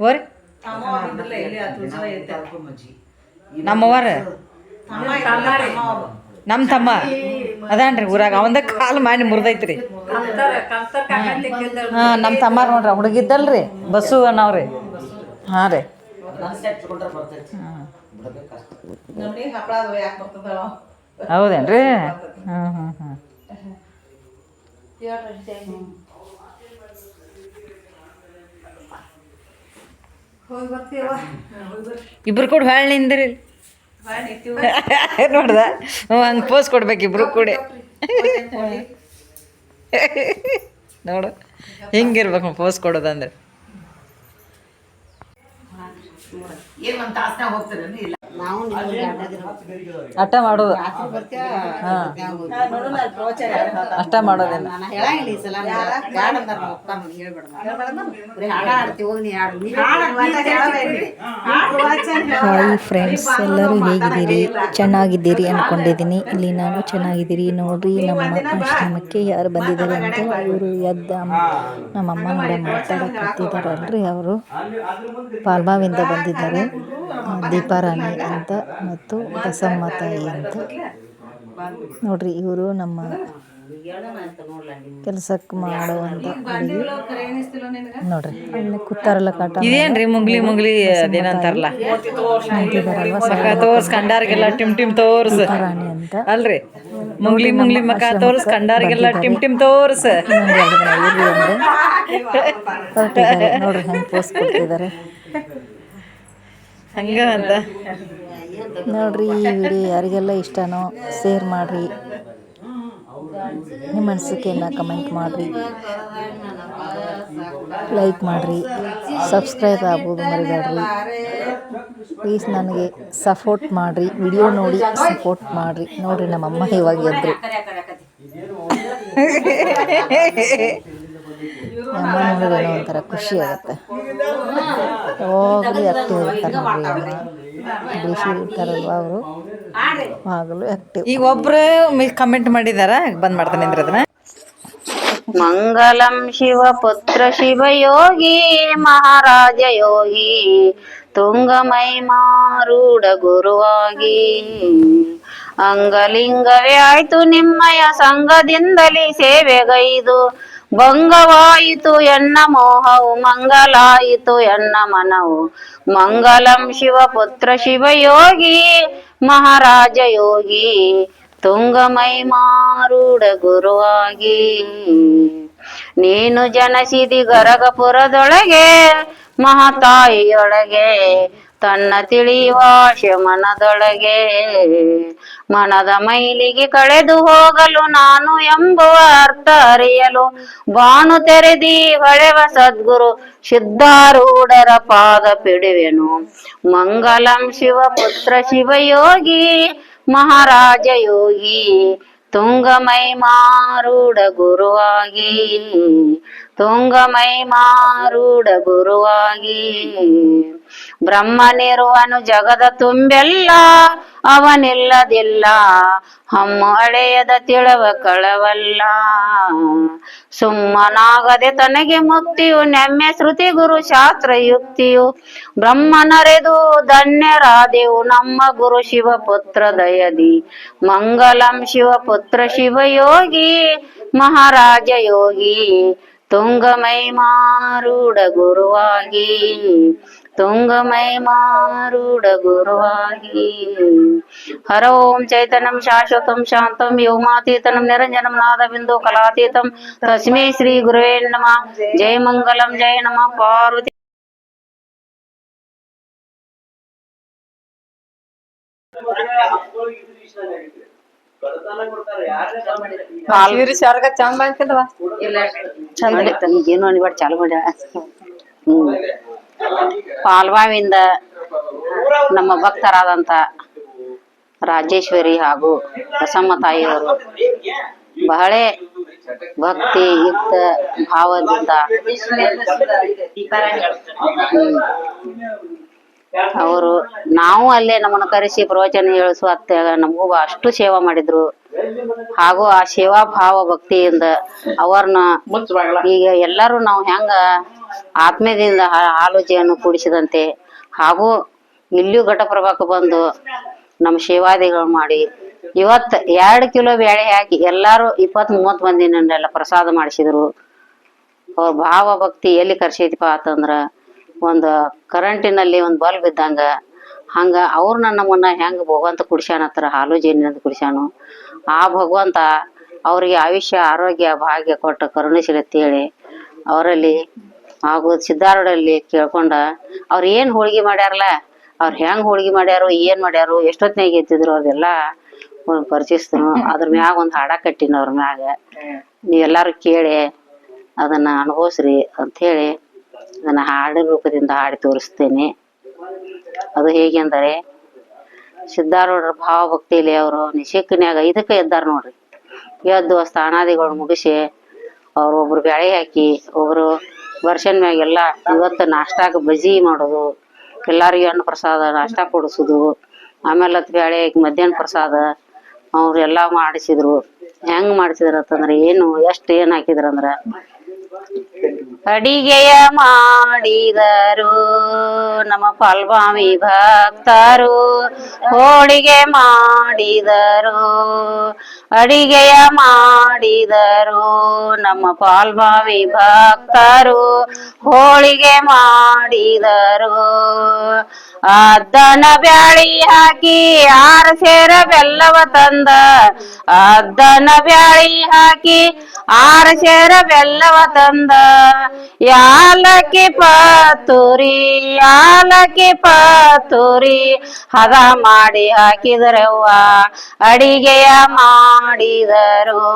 ಓರಿ ನಮ್ಮವ್ವಾರ ನಮ್ಮ ತಮ್ಮ ಅದಾನ್ರಿ ಊರಾಗ ಅವಂದ ಕಾಲು ಮಾಡಿ ಮುರಿದೈತ್ರಿ. ಹಾಂ ನಮ್ಮ ತಮ್ಮ ನೋಡ್ರಿ ಹುಡುಗಿದ್ದಲ್ರಿ ಬಸ್ಸು ಅನ್ನವ್ರಿ. ಹಾಂ ರೀ. ಹೌದೇನ್ರಿ? ಹ್ಞೂ ಹ್ಞೂ ಹ್ಞೂ ಇಬ್ರು ಕೂಡ ಭಾಳ ನಿಂದ್ರಿ. ನೋಡ್ದ? ಹಂಗೆ ಪೋಸ್ ಕೊಡ್ಬೇಕು ಇಬ್ರು ಕೂಡ. ನೋಡು ಹಿಂಗಿರ್ಬೇಕು ಪೋಸ್ ಕೊಡೋದಂದ್ರೆ. ಅಟ್ಟ ಮಾಡೋದು. ಅಷ್ಟ ಮಾಡೋದೇನು ಹೇಳಂಗಿಲ್ಲ ಈ ಸಲ ಬ್ಯಾಡ ಅಂದಾರ ನಮ್ಮ ಅಪ್ಪ ನನಗೆ ಹೇಳ್ಬೇಡ ಬರೀ ಹಾಡ ಆಡ್ತೀವಿ ಹೋಗಿ ನೀ ಹಾಡು. ನೀ ಹಾಯ್ ಫ್ರೆಂಡ್ಸ್ ಎಲ್ಲರೂ ಹೇಗಿದ್ದೀರಿ? ಚೆನ್ನಾಗಿದ್ದೀರಿ ಅಂದ್ಕೊಂಡಿದ್ದೀನಿ ಇಲ್ಲಿ ನಾನು ಚೆನ್ನಾಗಿದ್ದೀರಿ ನೋಡ್ರಿ. ನಮ್ಮ ಆಶ್ರಮಕ್ಕೆ ಯಾರು ಬಂದಿದ್ದಾರೆ ಅಂತ ಇವರು ಎದ್ದ ನಮ್ಮ ಅಮ್ಮ ನೋಡ ಮಾತಾಡಕತ್ತಿದ್ದಾರಲ್ರಿ ಅವರು. ಪಾಲ್ಬಾವಿಂದ ಬಂದಿದ್ದಾರೆ. ದೀಪಾರಾಣಿ ಅಂತ ಮತ್ತು ಬಸಮ್ಮ ತಾಯಿ ಅಂತ. ನೋಡ್ರಿ ಇವರು ನಮ್ಮ ಕೆಲಸಕ್ಕೆ ಮಾಡುವಂತ ನೋಡ್ರಿ ಅಲ್ಲಿ ಕೂತಾರಲ್ಲ ಕಾಟ ಇದೇನ್ರಿ ಮುಂಗ್ಲಿ ಮುಂಗ್ಲಿ ಅದೇನಂತಾರಲ್ಲ? ಮಕ ತೋರ್ಸ್ ಕಂಡಾರ್ಗೆಲ್ಲ ಟಿಮ್ ಟಿಮ್ ತೋರ್ಸ್. ರಾಣಿ ಅಂತ. ಅಲ್ರಿ ಮುಂಗ್ಲಿ ಮುಂಗ್ಲಿ ಮಕ ತೋರ್ಸ್ ಕಂಡಾರ್ಗೆಲ್ಲ ಟಿಮ್ ಟಿಮ್ ತೋರ್ಸ್. ನೋಡ್ರಿ ಹೆಂಗೆ ಪೋಸ್ ಕೊಡ್ತಿದ್ದಾರೆ. ಹಂಗ ಅಂತ. ನೋಡ್ರಿ ಈ ವಿಡಿಯೋ ಯಾರಿಗೆಲ್ಲ ಇಷ್ಟನೋ ಶೇರ್ ಮಾಡಿರಿ. ನಿಮ್ಮ ಅನಿಸಿಕೆಯನ್ನು ಕಮೆಂಟ್ ಮಾಡಿರಿ. ಲೈಕ್ ಮಾಡಿರಿ. ಸಬ್ಸ್ಕ್ರೈಬ್ ಆಗ್ಬೋದು ಮರಿಬೇಡ್ರಿ. ಪ್ಲೀಸ್ ನನಗೆ ಸಪೋರ್ಟ್ ಮಾಡಿರಿ. ವಿಡಿಯೋ ನೋಡಿ ಸಪೋರ್ಟ್ ಮಾಡಿರಿ. ನೋಡ್ರಿ ನಮ್ಮಮ್ಮ ಇವಾಗ ಎದ್ರು. ಏನೋ ಒಂಥರ ಖುಷಿ ಆಗುತ್ತೆ. ಯಾವಾಗಲೂ ಆ್ಯಕ್ಟಿವ್ ಇರ್ತಾರೆ ನೋಡ್ರಿ ಬೇಸಿ ಇರ್ತಾರಲ್ವ ಅವರು? ಯಾವಾಗಲೂ ಆ್ಯಕ್ಟಿವ್ ಈಗ ಒಬ್ರು ಕಮೆಂಟ್ ಮಾಡಿದಾರ? ಬಂದ್ ಮಾಡ್ತಾನೆ ಅಂದ್ರೆ ಅದನ್ನ ಮಂಗಲಂ ಶಿವಪುತ್ರ ಶಿವಯೋಗಿ ಮಹಾರಾಜ ಯೋಗಿ ತುಂಗಮೈಮಾರೂಢ ಗುರುವಾಗಿ. ಅಂಗಲಿಂಗವೇ ಆಯ್ತು ನಿಮ್ಮಯ ಸಂಘದಿಂದಲೇ ಸೇವೆಗೈದು. ಭಂಗವಾಯಿತು ಎನ್ನ ಮೋಹವು, ಮಂಗಲಾಯಿತು ಎನ್ನ ಮನವು. ಮಂಗಲಂ ಶಿವಪುತ್ರ ಶಿವಯೋಗಿ, ಮಹಾರಾಜ ಯೋಗಿ, ತುಂಗಮೈ ಮಾರುಡ ಗುರುವಾಗಿ. ನೀನು ಜನಸಿದಿ ಗರಗಪುರದೊಳಗೆ, ಮಹಾತಾಯಿಯೊಳಗೆ ತನ್ನ ತಿಳಿಯುವ ಮನದೊಳಗೆ ಮನದ ಮೈಲಿಗೆ ಕಳೆದು ಹೋಗಲು ನಾನು ಎಂಬುವ ಅರ್ಥ ಅರಿಯಲು ಬಾನು ತೆರೆದಿ ಹೊಳೆವ ಸದ್ಗುರು ಸಿದ್ಧಾರೂಢರ ಪಾದ ಪಿಡುವೆನು ಮಂಗಲಂ ಶಿವಪುತ್ರ ಶಿವಯೋಗಿ, ಮಹಾರಾಜ ಯೋಗಿ ತುಂಗಮೈ ಮಾರೂಢ ಗುರುವಾಗಿ. ತುಂಗಮೈ ಮಾರೂಢ ಗುರುವಾಗಿ. ಬ್ರಹ್ಮನಿರುವನು ಜಗದ ತುಂಬೆಲ್ಲ ಅವನಿಲ್ಲದಿಲ್ಲ. ಹಮ್ಮಳೆಯದ ತಿಳವ ಕಳವಲ್ಲ. ಸುಮ್ಮನಾಗದೆ ತನಗೆ ಮುಕ್ತಿಯು, ನೆಮ್ಮೆ ಶ್ರುತಿ ಗುರು ಶಾಸ್ತ್ರ ಯುಕ್ತಿಯು. ಬ್ರಹ್ಮನರೆದು ಧನ್ಯರಾದೆವು ನಮ್ಮ ಗುರು ಶಿವಪುತ್ರ ದಯದಿ. ಮಂಗಲಂ ಶಿವಪುತ್ರ ಶಿವಯೋಗಿ ಮಹಾರಾಜ ಯೋಗಿ. ತುಂಗಮೈ ಮಾರೂಢ ಗುರುವಾಗಿ ತುಂಗಮೈ ಮಾರೂಢ ಗುರುವಾಗಿ ಹರ ಓಂ ಚೈತನ್ಯಂ ಶಾಶ್ವತಂ ಶಾಂತಂ ವ್ಯೋಮಾತೀತನಂ ನಿರಂಜನಂ ನಾದಬಿಂದು ಕಲಾತೀತಂ ತಸ್ಮೈ ಶ್ರೀ ಗುರುವೇ ನಮಃ ಜಯ ಮಂಗಲಂ ಜಯ ನಮಃ ಪಾರ್ವತಿ ಸ್ವರ್ಗ ಚಂದ ಬಂತದವ ಚಂದ ಈಗೇನು ಅನಿವಾಡ ಚಾಲು ಮಾಡ್ಯ ಹ್ಮ್. ಪಾಲ್ವಾವಿಂದ ನಮ್ಮ ಭಕ್ತರಾದಂತ ರಾಜೇಶ್ವರಿ ಹಾಗೂ ಬಸಮ್ಮ ತಾಯಿಯವರು ಬಹಳ ಭಕ್ತಿ ಯುಕ್ತ ಭಾವದಿಂದ. ಅವರು ನಾವು ಅಲ್ಲೇ ನಮ್ಮನ್ನ ಕರೆಸಿ ಪ್ರವಚನ ಹೇಳಿಸುವ ನಮಗೂ ಅಷ್ಟು ಸೇವಾ ಮಾಡಿದ್ರು. ಹಾಗೂ ಆ ಸೇವಾ ಭಾವ ಭಕ್ತಿಯಿಂದ ಅವ್ರನ್ನ ಈಗ ಎಲ್ಲರೂ ನಾವು ಹೆಂಗ ಆತ್ಮೀಯದಿಂದ ಆಲೋಚನೆಯನ್ನು ಕೂಡಿಸಿದಂತೆ ಹಾಗೂ ಇಲ್ಲಿಯೂ ಘಟಪ್ರಭಾಕ್ಕೆ ಬಂದು ನಮ್ಮ ಸೇವಾದಿಗಳು ಮಾಡಿ ಇವತ್ ಎರಡು ಕಿಲೋ ಬೇಳೆ ಹಾಕಿ ಎಲ್ಲಾರು ಇಪ್ಪತ್ ಮೂವತ್ ಮಂದಿನೆಲ್ಲ ಪ್ರಸಾದ ಮಾಡಿಸಿದ್ರು. ಅವ್ರ ಭಾವ ಭಕ್ತಿ ಎಲ್ಲಿ ಕರ್ಸೈತಿಪ್ಪ ಅಂತಂದ್ರ ಒಂದು ಕರೆಂಟಿನಲ್ಲಿ ಒಂದು ಬಲ್ಬ್ ಇದ್ದಂಗ, ಹಂಗ ಅವ್ರನ್ನ ನಮ್ಮನ್ನ ಹೆಂಗ್ ಭಗವಂತ ಕುಡಿಸ್ಯಾನ ಹತ್ರ, ಹಾಲು ಜೇನಿನಂತ ಕುಡಿಸ್ಯಾನು. ಆ ಭಗವಂತ ಅವ್ರಿಗೆ ಆಯುಷ್ಯ, ಆರೋಗ್ಯ, ಭಾಗ್ಯ ಕೊಟ್ಟ ಹೇಳಿ ಅವರಲ್ಲಿ ಹಾಗೂ ಸಿದ್ಧಾರೂಢಲ್ಲಿ ಕೇಳ್ಕೊಂಡ, ಅವ್ರು ಏನು ಹೋಳಿಗೆ ಮಾಡ್ಯಾರಲ್ಲ, ಅವ್ರ ಹೆಂಗ್ ಹೋಳಿಗೆ ಮಾಡ್ಯಾರು, ಏನ್ ಮಾಡ್ಯಾರು ಎಷ್ಟೊತ್ತಿನಾಗ ಎತ್ತಿದ್ರು ಅದೆಲ್ಲ ಪರಿಚಯಿಸ್ತನು ಅದ್ರ ಮ್ಯಾಗ ಒಂದು ಹಾಡ ಕಟ್ಟಿನ ಅವ್ರ ಮ್ಯಾಗ. ನೀವೆಲ್ಲಾರು ಕೇಳಿ, ಅದನ್ನ ಅನುಭವಿಸ್ರಿ ಅಂತ ಹೇಳಿ ಅದನ್ನ ಹಾಡಿನ ರೂಪದಿಂದ ಹಾಡಿ ತೋರಿಸ್ತೇನೆ. ಅದು ಹೇಗೆ ಅಂದರೆ, ಸಿದ್ಧಾರೂಢರ ಭಾವ ಭಕ್ತಿಯಲ್ಲಿ ಅವರು ನಿಶಕ್ನ್ಯಾಗ ಇದಕ್ಕೆ ಎದ್ದಾರ ನೋಡ್ರಿ. ಎದ್ದು ಸ್ಥಾನಾದಿಗಳು ಮುಗಿಸಿ ಅವ್ರು ಒಬ್ರು ಬ್ಯಾಳೆ ಹಾಕಿ, ಒಬ್ರು ವರ್ಷನ್ ಮ್ಯಾಗ ಎಲ್ಲ ಇವತ್ತು ನಾಷ್ಟಾಕ ಬಜಿ ಮಾಡೋದು, ಎಲ್ಲರಿಗೂ ಹಣ್ಣು ಪ್ರಸಾದ ನಾಷ್ಟ ಕೊಡಿಸೋದು, ಆಮೇಲೆ ಅತ್ ಬ್ಯಾಳೆ ಹಾಕಿ ಮಧ್ಯಾಹ್ನ ಪ್ರಸಾದ ಅವ್ರು ಎಲ್ಲಾ ಮಾಡಿಸಿದ್ರು. ಹೆಂಗ್ ಮಾಡಿಸಿದ್ರು ಅಂತಂದ್ರೆ ಏನು ಎಷ್ಟು ಏನು ಹಾಕಿದ್ರು ಅಂದ್ರ ಅಡಿಗೆಯ ಮಾಡಿದರು, ನಮ್ಮ ಫಲ್ವಾಮಿ ಭಕ್ತರು ಹೋಳಿಗೆ ಮಾಡಿದರು, ಅಡಿಗೆಯ ಮಾಡಿದರು, ನಮ್ಮ ಪಾಲ್ಭಾವಿ ಭಕ್ತರು ಹೋಳಿಗೆ ಮಾಡಿದರು. ಅದ್ದನ ಬ್ಯಾಳಿ ಹಾಕಿ ಆರು ಸೇರ ಬೆಲ್ಲವ ತಂದ, ಅದ್ದನ ಬ್ಯಾಳಿ ಹಾಕಿ ಆರು ಶೇರ ಬೆಲ್ಲವ ತಂದ. ಯಾಲಕ್ಕಿ ಪಾತೂರಿ ಯಾಲಕ್ಕಿ ಪಾತೂರಿ, ಹದ ಮಾಡಿ ಹಾಕಿದರವ್ವ. ಅಡಿಗೆಯ ಮಾಡಿದರು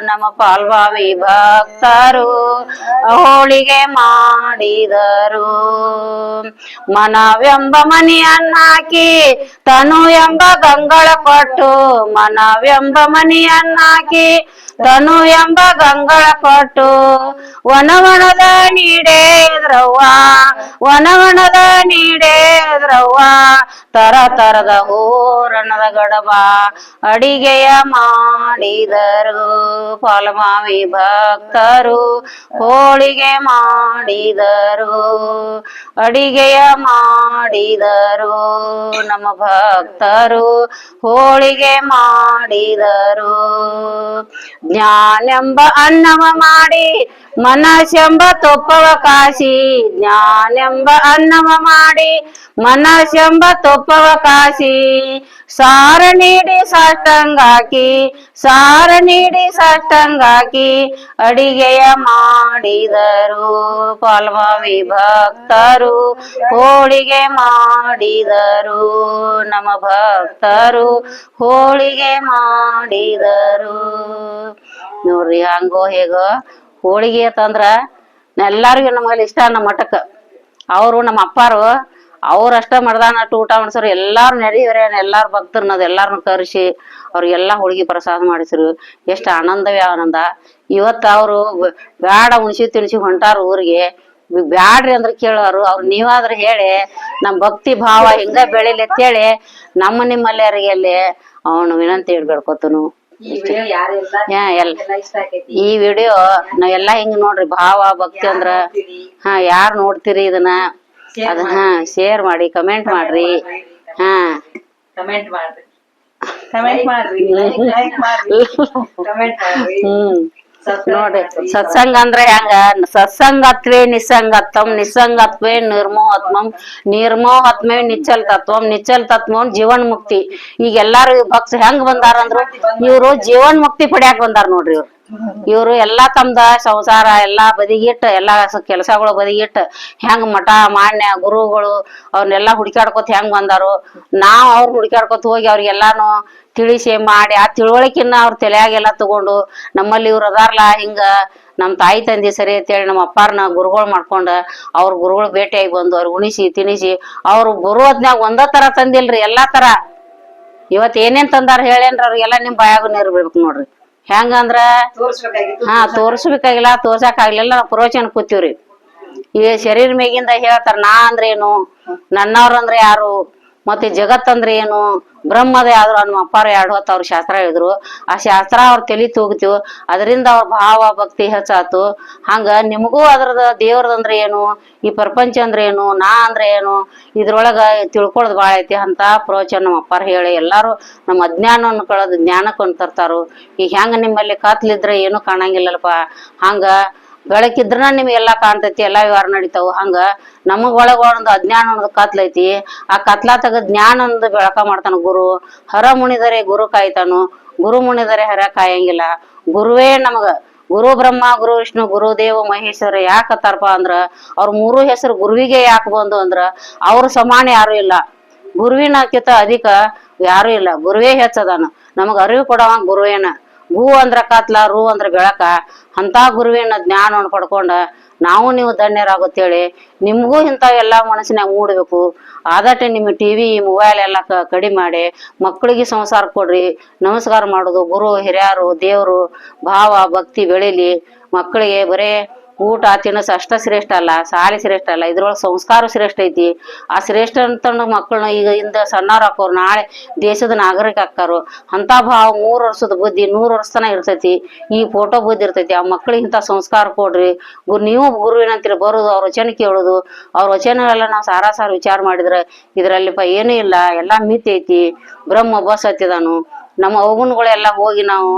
ನಮ್ಮ ಪಾಲ್ವಾವಿ ಭಕ್ತರು. ಹೋಳಿಗೆ ಮಾಡಿದರು. ಮನವೆಂಬ ಮನೆಯನ್ನ ಹಾಕಿ ತನು ಎಂಬ ಗಂಗಳ ಕೊಟ್ಟು ಮನವೆಂಬ ಮನೆಯನ್ನ ಹಾಕಿ ತನು ಎಂಬ ಗಂಗಳ ಕೊಟ್ಟು ವನವನದ ನೀಡೇ ಎದ್ರವ್ವ ವನವನದ ನೀಡೇ ತರ ತರದ ಹೋರಣದ ಗಡಬ ಅಡಿಗೆಯ ಮಾಡಿದರು. ಫಲಮಾವಿ ಭಕ್ತರು ಹೋಳಿಗೆ ಮಾಡಿದರು. ಅಡಿಗೆಯ ಮಾಡಿದರು. ನಮ್ಮ ಭಕ್ತರು ಹೋಳಿಗೆ ಮಾಡಿದರು. ಜ್ಞಾನೆಂಬ ಅನ್ನವ ಮಾಡಿ, ಮನಸ್ಸೆಂಬ ತೊಪ್ಪವ ಕಾಶಿ. ಜ್ಞಾನೆಂಬ ಅನ್ನವ ಮಾಡಿ, ಮನಸ್ಸೆಂಬ ತೊಪ್ಪವ ಕಾಶಿ. ಸಾರ ನೀಡಿ ಸಾಷ್ಟಂಗಾಕಿ ಸಾರ ನೀಡಿ ಸಾಷ್ಟಂಗಾಕಿ ಅಡಿಗೆಯ ಮಾಡಿದರು ಫಲ್ಭವಿ ಭಕ್ತರು ಹೋಳಿಗೆ ಮಾಡಿದರು ನಮ್ಮ ಭಕ್ತರು, ಹೋಳಿಗೆ ಮಾಡಿದರು. ನೋಡ್ರಿ ಹಂಗೋ ಹೇಗೋ ಹೋಳಿಗೆ ಅಂತಂದ್ರ ಎಲ್ಲಾರಿಗೂ ನಮ್ಮಲ್ಲಿ ಇಷ್ಟ ನಮ್ಮ ಮಠಕ್ಕ. ಅವರು ನಮ್ಮ ಅಪ್ಪಾರು, ಅವ್ರ ಅಷ್ಟ ಮಾಡ್ದಾನ ಅಟ್ಟು ಊಟ ಮಾಡ್ಸೋರು. ಎಲ್ಲಾರು ನಡೀವ್ರೆ ಎಲ್ಲಾರು ಭಕ್ತರನ್ನ ಎಲ್ಲಾರನ್ನ ಕರೆಸಿ ಅವ್ರಿಗೆಲ್ಲಾ ಹೋಳಿಗೆ ಪ್ರಸಾದ ಮಾಡಿಸ್ರು. ಎಷ್ಟು ಆನಂದವೇ ಆನಂದ. ಇವತ್ತು ಅವರು ಬೇಡ ಉಣ್ಸಿ ತಿನ್ಸಿ ಹೊಂಟಾರ ಊರಿಗೆ. ಬ್ಯಾಡ್ರಿ ಅಂದ್ರೆ ಕೇಳೋರು. ಅವ್ರು ನೀವಾದ್ರೆ ಹೇಳಿ, ನಮ್ ಭಕ್ತಿ ಭಾವ ಹಿಂಗ ಬೆಳಿಲಿ ಅಂತೇಳಿ ನಮ್ಮ ನಿಮ್ಮಲ್ಲಿ ಅವನು ವಿನಂತಿ ಎಲ್ಲ ಈ ವಿಡಿಯೋ ನಾವೆಲ್ಲಾ ಹಿಂಗ್ ನೋಡ್ರಿ ಭಾವ ಭಕ್ತಿ ಅಂದ್ರ ಹಾ ಯಾರ್ ನೋಡ್ತೀರಿ ಇದನ್ನ? ಅದ ಹಾ ಶೇರ್ ಮಾಡಿ ಕಮೆಂಟ್ ಮಾಡ್ರಿ. ಹಾ. ಕಮೆಂಟ್ ಮಾಡ್ರಿ. ಕಮೆಂಟ್ ಮಾಡ್ರಿ. ಲೈಕ್ ಮಾಡ್ರಿ. ಕಮೆಂಟ್ ಮಾಡ್ರಿ. ಹ್ಮ್. ನೋಡ್ರಿ ಸತ್ಸಂಗ ಅಂದ್ರೆ ಹೆಂಗ? ಸತ್ಸಂಗತ್ವೇ ನಿಸ್ಸಂಗತ್ವಂ ನಿಸ್ಸಂಗತ್ವೇ ನಿರ್ಮೋಹತ್ಮಂ ನಿರ್ಮೋಹತ್ಮೇ ನಿಚ್ಚಲ್ ತತ್ವಂ ನಿಚ್ಚಲ್ ತತ್ವಂ ಜೀವನ್ ಮುಕ್ತಿ ಈಗ ಎಲ್ಲಾರು ಭಕ್ತ ಹೆಂಗ್ ಬಂದಾರ ಅಂದ್ರು ಇವ್ರು ಜೀವನ್ ಮುಕ್ತಿ ಪಡ್ಯಾಕ ಬಂದಾರ ನೋಡ್ರಿ ಇವ್ರು. ಇವ್ರು ಎಲ್ಲಾ ತಮ್ದ ಸಂಸಾರ ಎಲ್ಲಾ ಬದಿಗಿಟ್ಟ ಎಲ್ಲಾ ಕೆಲಸಗಳು ಬದಿಗಿಟ್ಟ ಹೆಂಗ್ ಮಠ ಮಾನ್ಯ ಗುರುಗಳು ಅವ್ರನ್ನೆಲ್ಲಾ ಹುಡುಕಾಡ್ಕೊತ ಹೆಂಗ್ ಬಂದಾರು ನಾವ್ ಅವ್ರ ಹುಡುಕಾಡ್ಕೊತ ಹೋಗಿ ಅವ್ರಿಗೆಲ್ಲಾನು ತಿಳಿಸಿ ಮಾಡಿ ಆ ತಿಳುವಳಿಕೆನ ಅವ್ರ ತಲೆಯಾಗೆಲ್ಲ ತಗೊಂಡು ನಮ್ಮಲ್ಲಿ ಇವ್ರು ಅದಾರಲ್ಲ ಹಿಂಗ ನಮ್ಮ ತಾಯಿ ತಂದೆ ಸರಿ ಅಂತೇಳಿ ನಮ್ಮ ಅಪ್ಪಾರನ್ನ ಗುರುಗಳು ಮಾಡ್ಕೊಂಡು ಅವ್ರ ಗುರುಗಳು ಭೇಟಿಯಾಗಿ ಬಂದು ಅವ್ರಿಗೆ ಉಣಿಸಿ ತಿನಿಸಿ ಅವ್ರು ಗುರು ಹೊತ್ನ್ಯಾಗ ಒಂದೇ ತರ ತಂದಿಲ್ರಿ ಎಲ್ಲಾ ತರ. ಇವತ್ತು ಏನೇನ್ ತಂದಾರ ಹೇಳೇನ್ರ ಅವ್ರಿಗೆಲ್ಲ ನಿಮ್ ಬಾಯಾಗ ನೀರು ಬಿಡ್ಬೇಕು ನೋಡ್ರಿ. ಹೆಂಗಂದ್ರ ಹಾ ತೋರ್ಸ್ಬೇಕಾಗಿಲ್ಲ ತೋರ್ಸಕ್ ಆಗ್ಲಿಲ್ಲ ನಾವು ಪ್ರವಚನ ಕೂತೀವ್ರಿ. ಈ ಶರೀರ ಮೇಗಿಂದ ಹೇಳ್ತಾರ ನಾ ಅಂದ್ರೇನು? ಏನು ನನ್ನವ್ರ ಅಂದ್ರೆ ಯಾರು? ಮತ್ತೆ ಜಗತ್ ಅಂದ್ರೆ ಏನು? ಬ್ರಹ್ಮದ ಯಾವ್ದು ನಮ್ಮ ಅಪ್ಪಾರ ಎರಡು ಹೊತ್ತು ಅವ್ರ ಶಾಸ್ತ್ರ ಹೇಳಿದ್ರು. ಆ ಶಾಸ್ತ್ರ ಅವ್ರ ತಲಿ ತೂಗ್ತೀವಿ ಅದರಿಂದ ಅವ್ರ ಭಾವ, ಭಕ್ತಿ ಹೆಚ್ಚಾತು. ಹಂಗ ನಿಮಗೂ ಅದ್ರದ ದೇವ್ರದಂದ್ರೆ ಏನು? ಈ ಪ್ರಪಂಚ ಅಂದ್ರೆ ಏನು? ನಾ ಅಂದ್ರೆ ಏನು? ಇದ್ರೊಳಗ ತಿಳ್ಕೊಳ್ಳೋದು ಭಾಳ ಐತಿ. ಅಂತ ಪ್ರವಚನ ನಮ್ಮ ಅಪ್ಪಾರ ಹೇಳಿ ಎಲ್ಲಾರು ನಮ್ಮ ಅಜ್ಞಾನವನ್ನು ಕಳೆದು ಜ್ಞಾನಕ್ಕೆ ತರ್ತಾರು. ಈಗ ಹೆಂಗ ನಿಮ್ಮಲ್ಲಿ ಕತ್ಲಿದ್ರೆ ಏನು ಕಾಣಂಗಿಲ್ಲಲ್ಪ ಹಂಗ ಬೆಳಕಿದ್ರನ ನಿಮ್ಗೆ ಎಲ್ಲಾ ಕಾಣ್ತೈತಿ, ಎಲ್ಲಾ ವ್ಯವಹಾರ ನಡಿತಾವು. ಹಂಗ ನಮಗ್ ಒಳಗ ಒಂದು ಅಜ್ಞಾನ ಅನ್ನೋದು ಕತ್ಲೈತಿ ಆ ಕತ್ಲಾತಗ ಜ್ಞಾನ ಅನ್ನೋದು ಬೆಳಕ ಮಾಡ್ತಾನ ಗುರು. ಹರ ಮುಣಿದರೆ ಗುರು ಕಾಯ್ತಾನು. ಗುರು ಮುಣಿದರೆ ಹರ ಕಾಯಂಗಿಲ್ಲ. ಗುರುವೇ ನಮಗ, ಗುರು ಬ್ರಹ್ಮ, ಗುರು ವಿಷ್ಣು, ಗುರು ದೇವ, ಮಹೇಶ್ವರ ಯಾಕತ್ತಾರಪ್ಪ ಅಂದ್ರ, ಅವ್ರ ಮೂರು ಹೆಸರು ಗುರುವಿಗೆ ಯಾಕೆ ಬಂದು ಅಂದ್ರ, ಅವ್ರ ಸಮಾನ ಯಾರು ಇಲ್ಲ. ಗುರುವಿನಕ್ಕಿಂತ ಅಧಿಕ ಯಾರು ಇಲ್ಲ. ಗುರುವೇ ಹೆಚ್ಚದಾನ. ನಮಗ ಅರಿವು ಕೊಡವ ಗುರುವೇನ. ಗು ಅಂದ್ರ ಕತ್ಲ, ರೂ ಅಂದ್ರ ಬೆಳಕ ಅಂತ ಗುರುವಿನ ಜ್ಞಾನವನ್ನು ಪಡ್ಕೊಂಡ ನಾವು ನೀವು ಧನ್ಯರಾಗುತ್ತೇಳಿ. ನಿಮ್ಗೂ ಇಂಥವೆಲ್ಲ ಮನಸ್ಸಿನಾಗ ಮೂಡಬೇಕು. ಆದಟ್ಟೆ ನಿಮ್ಮ ಟಿವಿ ಮೊಬೈಲ್ ಎಲ್ಲ ಕಡಿಮೆ ಮಾಡಿ ಮಕ್ಕಳಿಗೆ ಸಂಸಾರ ಕೊಡ್ರಿ, ನಮಸ್ಕಾರ ಮಾಡೋದು, ಗುರು, ಹಿರಿಯರು, ದೇವರು, ಭಾವ, ಭಕ್ತಿ, ಬೆಳೀಲಿ ಮಕ್ಕಳಿಗೆ ಬರೇ ಊಟ ತಿನಸ್ ಅಷ್ಟ ಶ್ರೇಷ್ಠ ಅಲ್ಲ, ಸಾಲಿ ಶ್ರೇಷ್ಠ ಅಲ್ಲ, ಇದ್ರೊಳಗೆ ಸಂಸ್ಕಾರ ಶ್ರೇಷ್ಠ ಐತಿ. ಆ ಶ್ರೇಷ್ಠ ಅಂತ ಮಕ್ಕಳನ್ನ ಈಗ ಇಂದ ಸಣ್ಣವ್ರು ಹಾಕೋರು ನಾಳೆ ದೇಶದ ನಾಗರಿಕ ಹಾಕಾರು ಅಂತ ಭಾವ ಮೂರು ವರ್ಷದ ಬುದ್ಧಿ ನೂರು ವರ್ಷ ತನ ಇರ್ತೈತಿ. ಈ ಫೋಟೋ ಬುದ್ಧಿ ಇರ್ತೈತಿ. ಆ ಮಕ್ಕಳಿಗೆ ಇಂಥ ಸಂಸ್ಕಾರ ಕೊಡ್ರಿ. ಗುರು, ನೀವು ಗುರುವಿನಂತೀರಿ ಬರೋದು, ಅವ್ರ ವಚನ ಕೇಳೋದು. ಅವ್ರ ವಚನ ಎಲ್ಲ ನಾವು ಸಾರಾ ಸಾರ ವಿಚಾರ ಮಾಡಿದ್ರೆ ಇದರಲ್ಲಿಪ್ಪ ಏನೂ ಇಲ್ಲ, ಎಲ್ಲ ಮಿತಿ ಐತಿ. ಬ್ರಹ್ಮ ಬಸ್ ಹತ್ತಿದಾನು ನಮ್ಮ ಅವಗುಣಗಳೆಲ್ಲ ಹೋಗಿ ನಾವು,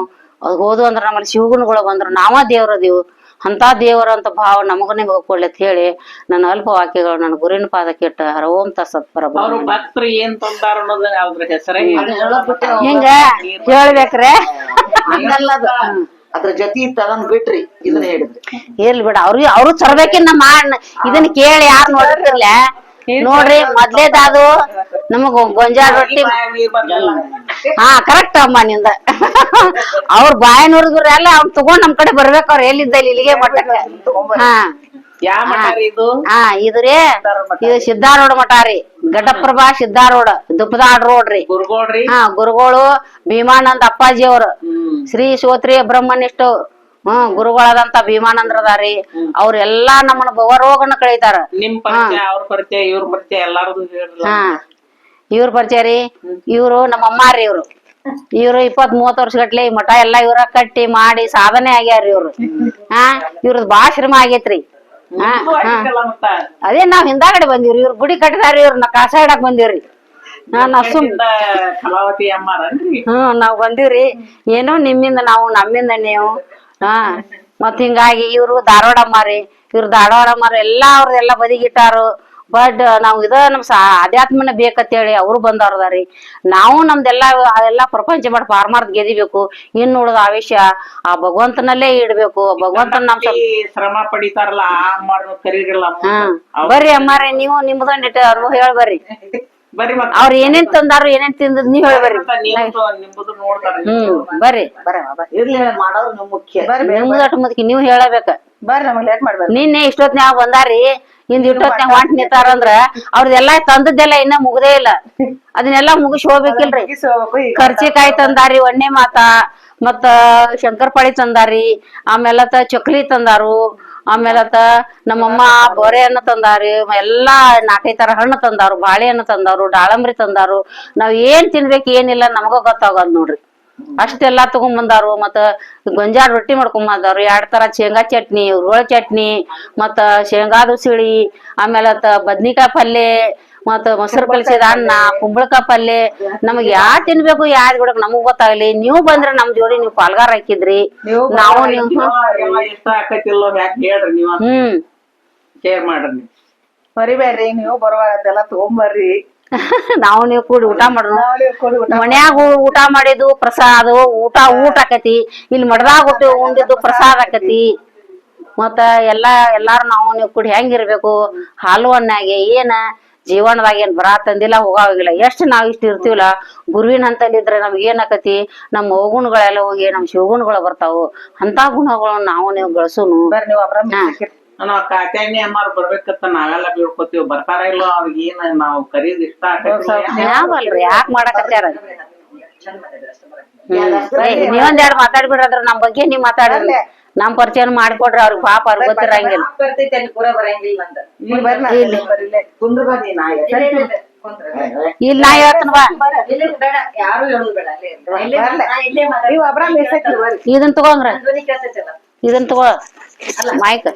ಅದ್ ಹೋದು ಅಂದ್ರೆ ನಮ್ಮಲ್ಲಿ ಶಿವಗುಣಗಳು ಬಂದ್ರು. ನಾವ ದೇವ್ರದೀವು ಅಂತ ದೇವರಂತ ಭಾವ ನಮಗನೇ ಹೋಗ್ಕೊಳ್ಳಿ ಅಂತ ಹೇಳಿ ನನ್ನ ಅಲ್ಪ ವಾಕ್ಯಗಳು ನನ್ನ ಗುರಿನ ಪಾದ ಕೆಟ್ಟ ಹರ ಓಂ ತಸತ್ ಅವ್ರು ಪರಬ್ರಹ್ಮ ಭಕ್ತರು ಏನ್ ತಂದಾರ ಅನ್ನೋದು ಅದ್ರ ಹೆಸರೇ ಹಿಂಗ? ಹೇಳ್ಬೇಕ್ರೆ? ಅದ್ರ ಜೊತೆ ತಗೊಂಡ್ ಬಿಟ್ರಿ ಇದನ್ನ ಹೇಳಿದ್ರಿ. ಇರ್ಲಿ ಬಿಡ ಅವ್ರಿಗೆ ಅವ್ರು ತರ್ಬೇಕಿನ್ನ ಮಾಡ್ ಇದನ್ನ ಕೇಳಿ ಯಾರು ನೋಡಿರ್ತಿರ್ಲ ನೋಡ್ರಿ ಮೊದ್ಲೇದಾದು ನಮಗ ಗೊಂಜಾಳ ರೊಟ್ಟಿ ಹಾ ಕರೆಕ್ಟ್ ಅಮ್ಮ ನಿಂದ. ಅವ್ರ ಬಾಯಿ ನೋಡಿದ್ರ ಎಲ್ಲ ಅವ್ನ್ ತಗೊಂಡ್ ನಮ್ ಕಡೆ ಬರ್ಬೇಕು ಅವ್ರ ಎಲ್ಲಿದ್ದ ಇಲ್ಲಿಗೆ ಮಠ ಹಾ ಹಾ ಇದ್ರಿ ಇದು ಸಿದ್ಧಾರೂಢ ಮಠ ರೀ. ಗಡ್ಡಪ್ರಭಾ ಸಿದ್ಧಾರೂಢ ದುಪ್ಪದಾಡ್ ರೋಡ್ ರೀ. ಹಾ ಗುರುಗಳು ಭೀಮಾನಂದ ಅಪ್ಪಾಜಿ ಅವ್ರು ಶ್ರೀ ಸೋತ್ರಿ ಬ್ರಹ್ಮನಿಷ್ಠು ಹ್ಮ್ ಗುರುಗಳಾದಂತ ಭೀಮಾನಂದ್ರ ಅದಾರಿ ಅವ್ರೆಲ್ಲಾ ನಮ್ಮನ್ನ ಬವರೋಗನ ಕಳೀತಾರ. ನಿಮ್ ಪರಿಚಯ ಅವ್ರ ಪರಿಚಯ ಇವ್ರ ಪರಿಚಯ ಎಲ್ಲಾರು ಹಾ. ಇವ್ರ ಪರಿಚಯ ರೀ? ಇವ್ರು ನಮ್ಮ ಅಮ್ಮ ರೀ ಇವ್ರು. ಇವ್ರು ಇಪ್ಪತ್ ಮೂವತ್ ವರ್ಷ ಗಟ್ಲೆ ಈ ಮಠ ಎಲ್ಲಾ ಇವ್ರ ಕಟ್ಟಿ ಮಾಡಿ ಸಾಧನೆ ಆಗ್ಯಾರ್ರಿ ಇವ್ರು. ಹಾ ಇವ್ರದ್ ಬಾಳ ಶ್ರಮ ಆಗೇತ್ರಿ. ಹಾ ಹಾ. ಅದೇ ನಾವ್ ಹಿಂದಾಗಡೆ ಬಂದಿವ್ರಿ ಇವ್ರ ಗುಡಿ ಕಟ್ಟಿದಾರಿ ಇವ್ರನ್ನ ಕಾಸ ಇಡಕ್ ಬಂದಿವ್ರಿ. ಹ್ಮ್ ನಾವ್ ಬಂದಿವ್ರಿ. ಏನೋ ನಿಮ್ಮಿಂದ ನಾವು ನಮ್ಮಿಂದ ನೀವು. ಹಾ ಮತ್ ಹಿಂಗಾಗಿ ಇವ್ರು ಧಾರವಾಡ ಅಮ್ಮಾರಿ ಇವ್ರು ಧಾರವಾಡ ಅಮ್ಮಾರ ಎಲ್ಲಾ ಅವ್ರದೆಲ್ಲಾ ಬದಿಗಿಟ್ಟಾರು. ಬಟ್ ನಾವ್ ಇದ ನಮ್ ಸಾ ಆಧ್ಯಾತ್ಮನ ಬೇಕಂತೇಳಿ ಅವ್ರು ಬಂದವ್ರದಾರಿ. ನಾವು ನಮ್ದೆಲ್ಲಾ ಅದೆಲ್ಲಾ ಪ್ರಪಂಚ ಮಾಡಿ ಪಾರ್ಮಾರ್ದ್ ಗೆದಿಬೇಕು. ಇನ್ನು ಉಳಿದ ಆವೇಶ ಆ ಭಗವಂತನಲ್ಲೇ ಇಡ್ಬೇಕು. ಭಗವಂತನ ನಮ್ ಶ್ರಮ ಪಡಿತಾರಲ್ಲ ಬರ್ರಿ ಅಮ್ಮಾರಿ ನೀವು ನಿಮ್ದ ಅನುಭವ ಹೇಳಿ ಬರ್ರಿ. ಅವ್ರ ಏನೇನ್ ತಂದಾರು ಏನೇನ್ ತಿಂದ್ ನೀವ್ ಹೇಳ್ಬರ್ರಿ ನಿಮ್ದು ನಿಮ್ದು ನೋಡ್ತಾರ. ಹ್ಮ್ ಬರ್ರಿ. ಮುಖ್ಯ. ನಿಮ್ದಟ್ ಮುದಕಿ ನೀವ್ ಹೇಳಬೇಕ. ಬರ್ರಿ ನಿನ್ನೆ ಇಷ್ಟೊತ್ನ್ಯಾಗ ಬಂದಾರಿ ಇಂದ್ ಇಷ್ಟೊತ್ನ್ಯಾಗ ಹೊಂಟ್ ನಿಂತಾರಂದ್ರ ಅವ್ರದೆಲ್ಲಾ ತಂದದ್ದೆಲ್ಲ ಇನ್ನ ಮುಗದೇ ಇಲ್ಲ. ಅದನ್ನೆಲ್ಲ ಮುಗಿಸ್ ಹೋಗ್ಬೇಕಿಲ್ರಿ. ಕರ್ಚಿಕಾಯಿ ತಂದಾರಿ ಒಣ್ಣೆ ಮಾತ ಮತ್ತ ಶಂಕರಪಾಳಿ ತಂದಾರಿ ಆಮೇಲತ ಚಕ್ಲಿ ತಂದಾರು ಆಮೇಲ ನಮ್ಮಮ್ಮ ಬೋರೆ ಅನ್ನ ತಂದಾರಿ ಎಲ್ಲಾ ನಾಲ್ಕೈದು ತರ ಹಣ್ಣು ತಂದಾರು ಬಾಳೆಹಣ್ಣು ತಂದಾರು ದಾಳಂಬ್ರಿ ತಂದಾರು. ನಾವ್ ಏನ್ ತಿನ್ಬೇಕು ಏನಿಲ್ಲ ನಮಗ ಗೊತ್ತಾಗೋದ್ ನೋಡ್ರಿ. ಅಷ್ಟೆಲ್ಲಾ ತಗೊಂಡ್ ಬಂದಾರು. ಮತ್ತ ಗೊಂಜಾಳ ರೊಟ್ಟಿ ಮಾಡ್ಕೊಂಡ್ ಬಂದಾರು. ಎರಡ್ ತರ ಶೇಂಗಾ ಚಟ್ನಿ ಉರುಳ ಚಟ್ನಿ ಮತ್ತ ಶೇಂಗಾದ ಸಿಳಿ ಆಮೇಲೆ ಬದ್ನಿಕಾಯಿ ಪಲ್ಲೆ ಮತ್ತ ಮೊಸರು ಕಲಸಿದ ಅನ್ನ ಕುಂಬಳಕಾಯಿ ಪಲ್ಲೆ. ನಮಗ್ ಯಾ ತಿನ್ಬೇಕು ಯಾವ್ದ್ ಬಿಡಕ್ ನಮಗ್ ಗೊತ್ತಾಗ್ಲಿ. ನೀವು ಬಂದ್ರೆ ನಮ್ ಜೋಡಿ ನೀವು ಪಾಲ್ಗಾರ ಹಾಕಿದ್ರಿ. ನಾವು ನೀವು ಹ್ಮ್. ಮರಿಬೇಡ್ರಿ ನೀವು. ಬರುವಾಗ ಅದೆಲ್ಲ ತಗೊಂಬರ್ರಿ ನಾವು ನೀವು ಕೂಡಿ ಊಟ ಮಾಡೋಣ ಮನ್ಯಾಗ ಊಟ ಮಾಡಿದ್ದು ಪ್ರಸಾದ ಊಟ ಊಟ ಆಕತಿ. ಇಲ್ಲಿ ಮಡ್ದಾಗ ಊಟ ಉಂಡಿದ್ದು ಪ್ರಸಾದ ಆಕತಿ. ಮತ್ತ ಎಲ್ಲಾ ಎಲ್ಲಾರು ನಾವು ನೀವು ಕೂಡಿ ಹೆಂಗಿರ್ಬೇಕು ಹಾಲು ಅನ್ನಾಗೆ ಏನ? ಜೀವನದಾಗ ಏನ್ ಬರಾ ತಂದಿಲ್ಲ ಹೋಗಾಗಿಲ್ಲ. ಎಷ್ಟ್ ನಾವ್ ಇಷ್ಟ ಇರ್ತೀವಲ್ಲ? ಗುರುವಿನ ಹಂತಲ್ಲಿ ಇದ್ರೆ ನಮ್ಗೆ ಏನ್ ಆಕತಿ? ನಮ್ಮ ಹೋಗುಣಗಳೆಲ್ಲ ಹೋಗಿ ನಮ್ ಶಿವಗುಣಗಳು ಬರ್ತಾವು. ಅಂತ ಗುಣಗಳನ್ನ ನಾವು ನೀವು ಗಳಿಸೋನು. ನೀವು ಕಾತ್ಯಾನಿ ಅಮ್ಮಾರ್ ಬರ್ಬೇಕಂತ ನಾವೆಲ್ಲ ಬೀಳ್ಕೊತೀವಿ ಬರ್ತಾರ ಇಲ್ಲೋ ಅವ್ರಿಗೆ ಏನ್ ನಾವು ಕರೀದ್ ಇಷ್ಟ ಯಾವಲ್ರಿ ಯಾಕ್ ಮಾಡಕತ್ಯಾರ ನೀವೊಂದ್ ಎರಡ್ ಮಾತಾಡ್ಬಿಡ್ರ ನಮ್ ಬಗ್ಗೆ ನೀವ್ ಮಾತಾಡ್ರಿ. ನಮ್ ಪರಿಚಯ ಮಾಡ್ಕೊಡ್ರಿ ಅವ್ರಿಗೆ ಪಾಪ ಅವ್ರಿಗೆ ಗೊತ್ತಿರಂಗಿಲ್ಲ. ಇಲ್ಲ ನಾ ಹೇಳ್ತೀನಿ ಬಾ. ಇದನ್ ತಗೋಂಗ್ರ? ಇದನ್ ತಗೋ. ಮೈಕ್.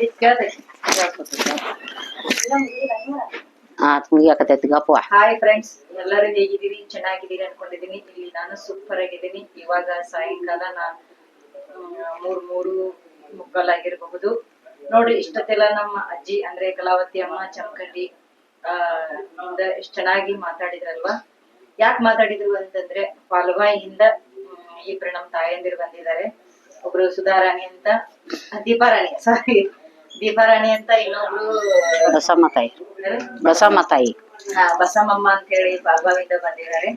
ಆತ್ ಮುಗಿಯಾಕತೈತಿ ಗಪ್ಪ ಹಾಯ್ ಫ್ರೆಂಡ್ಸ್ ಎಲ್ಲರೂ ಹೇಗಿದ್ದೀರಿ? ಚೆನ್ನಾಗಿದ್ದೀರಿ ಅನ್ಕೊಂಡಿದ್ದೀನಿ. ಇಲ್ಲಿ ನಾನು ಸೂಪರ್ ಆಗಿದ್ದೀನಿ. ಇವಾಗ ಸಾಯಂಕಾಲ ನಾ ಮೂರು ಮೂರ್ ಮುಕ್ಕಾಲಾಗಿರಬಹುದು ನೋಡ್ರಿ ಇಷ್ಟೊತ್ತೆಲ್ಲ ನಮ್ಮ ಅಜ್ಜಿ ಅಂದ್ರೆ ಕಲಾವತಿ ಅಮ್ಮ ಚಮಕಂಡಿ ಆ ಎಷ್ಟ್ ಚೆನ್ನಾಗಿ ಮಾತಾಡಿದ್ರಲ್ವಾ? ಯಾಕೆ ಮಾತಾಡಿದ್ರು ಅಂತಂದ್ರೆ ಪಾಲ್ವಾಯಿಯಿಂದ ಇಬ್ರು ನಮ್ಮ ತಾಯಂದಿರು ಬಂದಿದ್ದಾರೆ. ಒಬ್ರು ಸುಧಾರಾಣಿ ಅಂತ ದೀಪಾರಾಣಿ ಸಾರಿ ದೀಪಾರಾಣಿ ಅಂತ ಇನ್ನೊಬ್ರು ಬಸಮ್ಮ ತಾಯಿ ಬಸಮ್ಮ ತಾಯಿ ಹಾ ಬಸಮ್ಮಮ್ಮ ಅಂತ ಹೇಳಿ ಭಾಗವಿಂದ ಬಂದಿದ್ದಾರೆ.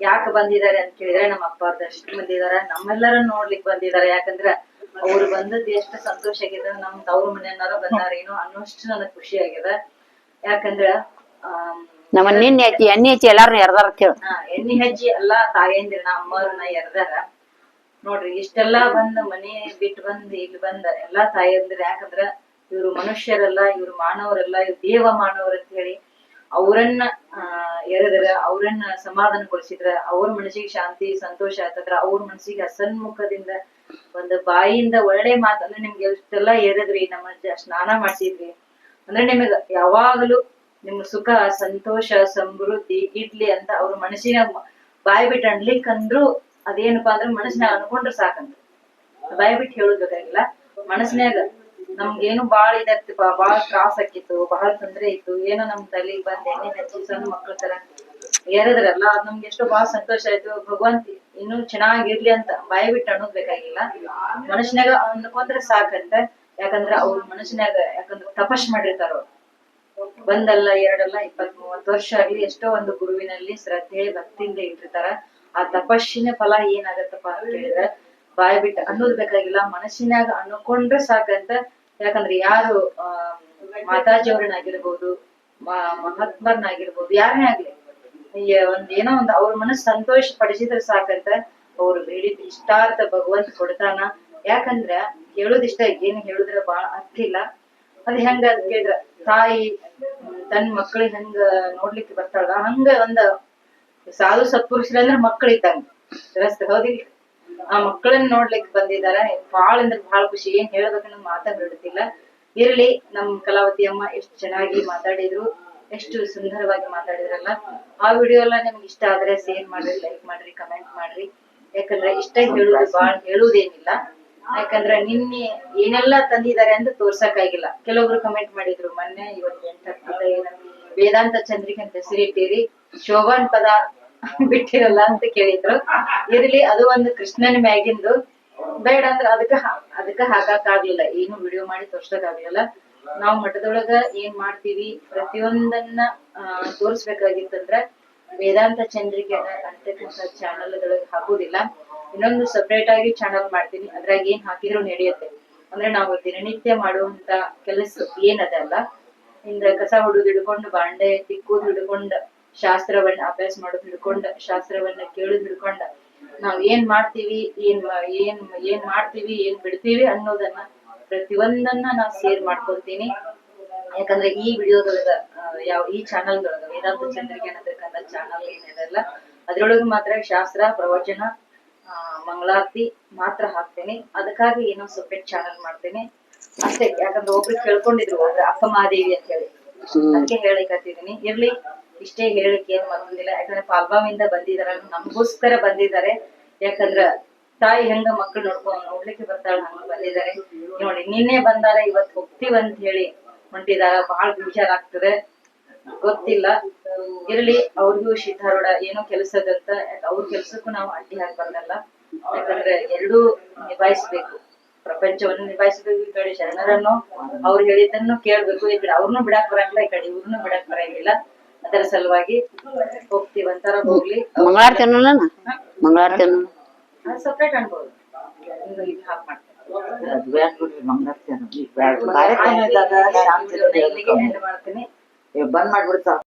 ಯಾಕೆ ಬಂದಿದ್ದಾರೆ ಅಂತ ಕೇಳಿದ್ರೆ ನಮ್ಮ ಅಪ್ಪ ಅಷ್ಟು ಬಂದಿದ್ದಾರೆ. ನಮ್ಮೆಲ್ಲರ ನೋಡ್ಲಿಕ್ಕೆ ಬಂದಿದ್ದಾರೆ. ಯಾಕಂದ್ರ ಅವ್ರು ಬಂದದ್ದು ಎಷ್ಟು ಸಂತೋಷ ಆಗಿದೆ ನಮ್ ತವ್ರ ಮನೆಯನ್ನಾರ ಬಂದಾರೇನೋ ಅನ್ನೋಷ್ಟು ನನಗ್ ಖುಷಿ ಆಗಿದೆ. ಯಾಕಂದ್ರ ನಮ್ಮ ನಿನ್ನೆ ಹಚ್ಚಿ ಎಣ್ಣೆ ಹಚ್ಚಿ ಎಲ್ಲಾರು ಎರ್ದಾರ ಹಾ, ಎಣ್ಣೆ ಹಚ್ಚಿ ಎಲ್ಲಾ ತಾಯಂದಿರ ಅಮ್ಮವ್ರನ್ನ ಎರ್ದಾರ. ನೋಡ್ರಿ, ಇಷ್ಟೆಲ್ಲಾ ಬಂದ್ ಮನೆ ಬಿಟ್ಟು ಬಂದ್ ಇಲ್ಲಿ ಬಂದ ಎಲ್ಲಾ ತಾಯಂದಿರ ಯಾಕಂದ್ರ ಇವ್ರು ಮನುಷ್ಯರಲ್ಲ, ಇವ್ರು ಮಾನವರಲ್ಲ, ಇವ್ರು ದೇವ ಮಾನವರು ಅಂತ ಹೇಳಿ ಅವ್ರನ್ನ ಎರೆದ್ರ, ಅವ್ರನ್ನ ಸಮಾಧಾನಗೊಳಿಸಿದ್ರ, ಅವ್ರ ಮನಸ್ಸಿಗೆ ಶಾಂತಿ, ಸಂತೋಷ ಆಯ್ತದ್ರ ಅವ್ರ ಮನಸ್ಸಿಗೆ ಅಸನ್ಮುಖದಿಂದ ಒಂದು ಬಾಯಿಯಿಂದ ಒಳ್ಳೆ ಮಾತಂದ್ರೆ ನಿಮ್ಗೆ ಎಷ್ಟೆಲ್ಲಾ ಎರೆದ್ರಿ, ನಮ್ಮ ಸ್ನಾನ ಮಾಡ್ಸಿದ್ರಿ, ಅಂದ್ರೆ ನಿಮಗ ಯಾವಾಗಲೂ ನಿಮ್ ಸುಖ, ಸಂತೋಷ, ಸಮೃದ್ಧಿ ಇಡ್ಲಿ ಅಂತ ಅವ್ರ ಮನಸ್ಸಿನ ಬಾಯಿ ಬಿಟ್ಟು ಅನ್ಲಿಕ್ಕಂದ್ರು ಅದೇನಪ್ಪಾ ಅಂದ್ರೆ ಮನಸ್ಸಿನಾಗ ಅನ್ಕೊಂಡ್ರೆ ಸಾಕಂತ ಬಿಟ್ಟು ಹೇಳೋದ್ ಮನಸ್ಸಿನಾಗ ನಮ್ಗೇನು ಬಾಳ ಇದತ್ತಿಪ್ಪ ಬಾಳ ತ್ರಾಸ್ ಆಕಿತ್ತು ಬಹಳ ತೊಂದ್ರೆ ಇತ್ತು. ಏನೋ ನಮ್ ತಲೆಗ್ ಬಂದ್ ಎಣ್ಣೆ ಹಚ್ಚಿ ಸಣ್ಣ ಮಕ್ಳ ತರ ಏರದ್ರಲ್ಲ, ಅದ್ ನಮ್ಗೆ ಎಷ್ಟೋ ಬಾಳ ಸಂತೋಷ ಆಯ್ತು. ಭಗವಂತ ಇನ್ನು ಚೆನ್ನಾಗಿರ್ಲಿ ಅಂತ ಬಾಯಿ ಬಿಟ್ಟು ಅನ್ನೋದ್ ಬೇಕಾಗಿಲ್ಲ. ಅನ್ಕೊಂಡ್ರೆ ಸಾಕಂತ. ಯಾಕಂದ್ರ ಅವ್ರ ಮನಸ್ಸಿನಾಗ ಯಾಕಂದ್ರ ತಪಸ್ ಮಾಡಿರ್ತಾರ ಅವ್ರು. ಒಂದಲ್ಲ ಎರಡಲ್ಲ ಇಪ್ಪತ್ ಮೂವತ್ ವರ್ಷ ಆಗ್ಲಿ, ಎಷ್ಟೋ ಒಂದು ಗುರುವಿನಲ್ಲಿ ಶ್ರದ್ಧೆ, ಭಕ್ತಿಯಿಂದ ಇಟ್ಟಿರ್ತಾರ. ಆ ತಪಸ್ಸಿನ ಫಲ ಏನಾಗತ್ತಪ್ಪ ಅಂತ ಹೇಳಿದ್ರೆ ಬಾಯ್ ಬಿಟ್ಟು ಅನ್ನೋದ್ ಬೇಕಾಗಿಲ್ಲ ಮನಸ್ಸಿನಾಗ ಅನ್ಕೊಂಡ್ರೆ ಸಾಕಂತ. ಯಾಕಂದ್ರೆ ಯಾರು ಮಾತಾಜಿಯವ್ರನ್ನಾಗಿರ್ಬೋದು ಮಹಾತ್ಮರ್ನಾಗಿರ್ಬೋದು ಯಾರನ್ನೇ ಆಗ್ಲಿ. ಒಂದ್ ಏನೋ ಒಂದ್ ಅವ್ರ ಮನಸ್ ಸಂತೋಷ ಪಡಿಸಿದ್ರೆ ಸಾಕಂತ ಅವ್ರು ಬೇಡಿದ್ ಇಷ್ಟಾರ್ಥ ಭಗವಂತ ಕೊಡ್ತಾನ. ಯಾಕಂದ್ರ ಹೇಳೋದಿಷ್ಟ, ಏನ್ ಹೇಳಿದ್ರೆ ಬಾಳ ಅರ್ಥ ಇಲ್ಲ. ಅದ್ ಹೆಂಗ ಕೇಳಿದ್ರ, ತಾಯಿ ತನ್ನ ತನ್ ಮಕ್ಳಿಗೆ ಹೆಂಗ ನೋಡ್ಲಿಕ್ಕೆ ಬರ್ತಾಳ ಹಂಗ ಒಂದ ಸಾಧು ಸತ್ಪುರುಷರಂದ್ರೆ ಮಕ್ಕಳು ಇದ್ದಂಗೆ ರಸ್ತೆ ಹೌದಿಲ್ಲ ಆ ಮಕ್ಕಳನ್ನ ನೋಡ್ಲಿಕ್ಕೆ ಬಂದಿದ್ದಾರೆ. ಬಹಳ ಅಂದ್ರೆ ಬಹಳ ಖುಷಿ. ಏನ್ ಹೇಳ್ಬೇಕನ್ನೋ ಮಾತಾ ಬಿಡುತ್ತಿಲ್ಲ. ಇರ್ಲಿ, ನಮ್ ಕಲಾವತಿ ಅಮ್ಮ ಎಷ್ಟು ಚೆನ್ನಾಗಿ ಮಾತಾಡಿದ್ರು, ಎಷ್ಟು ಸುಂದರವಾಗಿ ಮಾತಾಡಿದ್ರಲ್ಲ. ಆ ವಿಡಿಯೋ ಎಲ್ಲ ನಿಮ್ಗೆ ಇಷ್ಟ ಆದ್ರೆ ಶೇರ್ ಮಾಡ್ರಿ ಲೈಕ್ ಮಾಡ್ರಿ ಕಮೆಂಟ್ ಮಾಡ್ರಿ. ಯಾಕಂದ್ರೆ ಇಷ್ಟ ಹೇಳುದು ಬಾಳ ಹೇಳುವುದೇನಿಲ್ಲ. ಯಾಕಂದ್ರೆ ನಿನ್ನೆ ಏನೆಲ್ಲ ತಂದಿದ್ದಾರೆ ಅಂತ ತೋರ್ಸಕ್ಕಾಗಿಲ್ಲ. ಕೆಲವೊಬ್ರು ಕಮೆಂಟ್ ಮಾಡಿದ್ರು, ಮೊನ್ನೆ ಇವತ್ತು ಎಂಟ್ ಹತ್ತಿದ ಏನ ವೇದಾಂತ ಚಂದ್ರಿಕೆ ಅಂತ ಹೆಸರಿಟ್ಟಿರಿ, ಶೋಭಾನ್ ಪದ ಬಿಟ್ಟಿರಲ್ಲ ಅಂತ ಕೇಳಿದ್ರು. ಇರ್ಲಿ, ಅದು ಒಂದು ಕೃಷ್ಣನ ಮ್ಯಾಗಿಂದು. ಬೇಡ ಅಂದ್ರ ಅದಕ್ಕ ಅದಕ್ಕ ಹಾಕಕ್ ಆಗ್ಲಿಲ್ಲ ಏನು ವಿಡಿಯೋ ಮಾಡಿ ತೋರ್ಸಕ್ ಆಗ್ಲಿಲ್ಲ ನಾವ್ ಮಠದೊಳಗ ಏನ್ ಮಾಡ್ತೀವಿ? ಪ್ರತಿಯೊಂದನ್ನ ತೋರಿಸ್ಬೇಕಾಗಿತ್ತಂದ್ರ ವೇದಾಂತ ಚಂದ್ರಿಕೆ ಅಂತಕ್ಕಂಥ ಚಾನಲ್ ಗಳಿಗೆ ಹಾಕುದಿಲ್ಲ ಇನ್ನೊಂದು ಸಪ್ರೇಟ್ ಆಗಿ ಚಾನಲ್ ಮಾಡ್ತೀನಿ. ಅದ್ರಾಗ ಏನ್ ಹಾಕಿದ್ರು ನಡೆಯುತ್ತೆ. ಅಂದ್ರೆ ನಾವು ದಿನನಿತ್ಯ ಮಾಡುವಂತ ಕೆಲಸ ಏನದಲ್ಲ. ಇಂದ ಕಸ ಹೊಡುದು ಹಿಡ್ಕೊಂಡು, ಬಾಂಡೆ ತಿಕ್ಕುದು ಹಿಡ್ಕೊಂಡ, ಶಾಸ್ತ್ರವನ್ನ ಅಭ್ಯಾಸ ಮಾಡೋದು ಹಿಡ್ಕೊಂಡ, ಶಾಸ್ತ್ರವನ್ನ ಕೇಳುದು ಹಿಡ್ಕೊಂಡ, ನಾವ್ ಏನ್ ಮಾಡ್ತೀವಿ, ಏನ್ ಏನ್ ಏನ್ ಮಾಡ್ತೀವಿ, ಏನ್ ಬಿಡ್ತೀವಿ ಅನ್ನೋದನ್ನ ಪ್ರತಿಯೊಂದನ್ನ ನಾ ಶೇರ್ ಮಾಡ್ಕೊತೀನಿ ಯಾಕಂದ್ರೆ ಈ ವಿಡಿಯೋದೊಳಗ ಯಾವ, ಈ ಚಾನಲ್ ದೊಳಗ ವೇದಾಂತ ಚಂದ್ರಿಕೆ ಅನ್ನತಕ್ಕಂಥ ಚಾನಲ್ ಏನಿದೆಲ್ಲ ಅದ್ರೊಳಗ ಮಾತ್ರ ಶಾಸ್ತ್ರ, ಪ್ರವಚನ ಮಂಗಳಾರತಿ ಮಾತ್ರ ಹಾಕ್ತೇನೆ. ಅದಕ್ಕಾಗಿ ಏನೋ ಸಪ್ರೇಟ್ ಚಾನಲ್ ಮಾಡ್ತೇನೆ. ಅಷ್ಟೇ ಯಾಕಂದ್ರೆ ಒಬ್ರು ಕೇಳ್ಕೊಂಡಿದ್ರು ಅಂದ್ರೆ ಅಪ್ಪ ಮಹಾದೇವಿ ಅಂತ ಹೇಳಿ. ಅದಕ್ಕೆ ಹೇಳಿಕತ್ತಿದೀನಿ ಇರ್ಲಿ ಇಷ್ಟೇ ಹೇಳಿಕೆ ಏನ್ ಮಾಡೋದಿಲ್ಲ ಯಾಕಂದ್ರೆ ಪಾಲ್ಬಾವಿಂದ ಬಂದಿದಾರ ನಮಗೋಸ್ಕರ ಬಂದಿದ್ದಾರೆ. ಯಾಕಂದ್ರ ತಾಯಿ ಹೆಂಗ ಮಕ್ಕಳು ನೋಡ್ಕೊಂಡ್ ನೋಡ್ಲಿಕ್ಕೆ ಬರ್ತಾಳ ಹಂಗ ಬಂದಿದ್ದಾರೆ. ನೋಡಿ ನಿನ್ನೆ ಬಂದಾರ ಇವತ್ ಹೋಗ್ತೀವಿ ಅಂತ ಹೇಳಿ ಹೊಂಟಿದಾರ ಬಹಳ ಬೇಜಾರಾಗ್ತದೆ ಗೊತ್ತಿಲ್ಲ. ಇರ್ಲಿ ಅವ್ರಿಗೂ ಸಿದ್ಧಾರೂಢ ಏನೋ ಕೆಲಸದಂತ ಅವ್ರ ಕೆಲ್ಸಕ್ಕೂ ನಾವು ಅಡ್ಡಿ ಹಾಕ್ಬಾರ್ದಲ್ಲ ಯಾಕಂದ್ರೆ ಎರಡೂ ನಿಭಾಯಿಸ್ಬೇಕು. ಪ್ರಪಂಚವನ್ನು ನಿಭಾಯಿಸಬೇಕು ಈ ಕಡೆ ಶರಣರನ್ನು. ಅವ್ರು ಹೇಳಿದ್ದನ್ನು ಕೇಳ್ಬೇಕು. ಈ ಕಡೆ ಅವ್ರನ್ನೂ ಬಿಡಕ್ ಬರಂಗಿಲ್ಲ ಈ ಕಡೆ ಇವ್ರನ್ನೂ ಬಿಡಕ್ ಬರಂಗಿಲ್ಲ. ಅದರ ಸಲುವಾಗಿ ಹೋಗ್ತೀವಂತಾರ ಹೋಗ್ಲಿ. ಮಂಗಳಾರತಿ ಅನ್ನೋಣ ಮಂಗಳಾರತಿ ಅನ್ನೋಣ ಸಪ್ರೇಟ್ ಅನ್ಬೋದು. ಹಾಕ್ ಮಾಡ್ತೀನಿ. ಬಂದ್ ಮಾಡ್ಬಿಡ್ತಾವ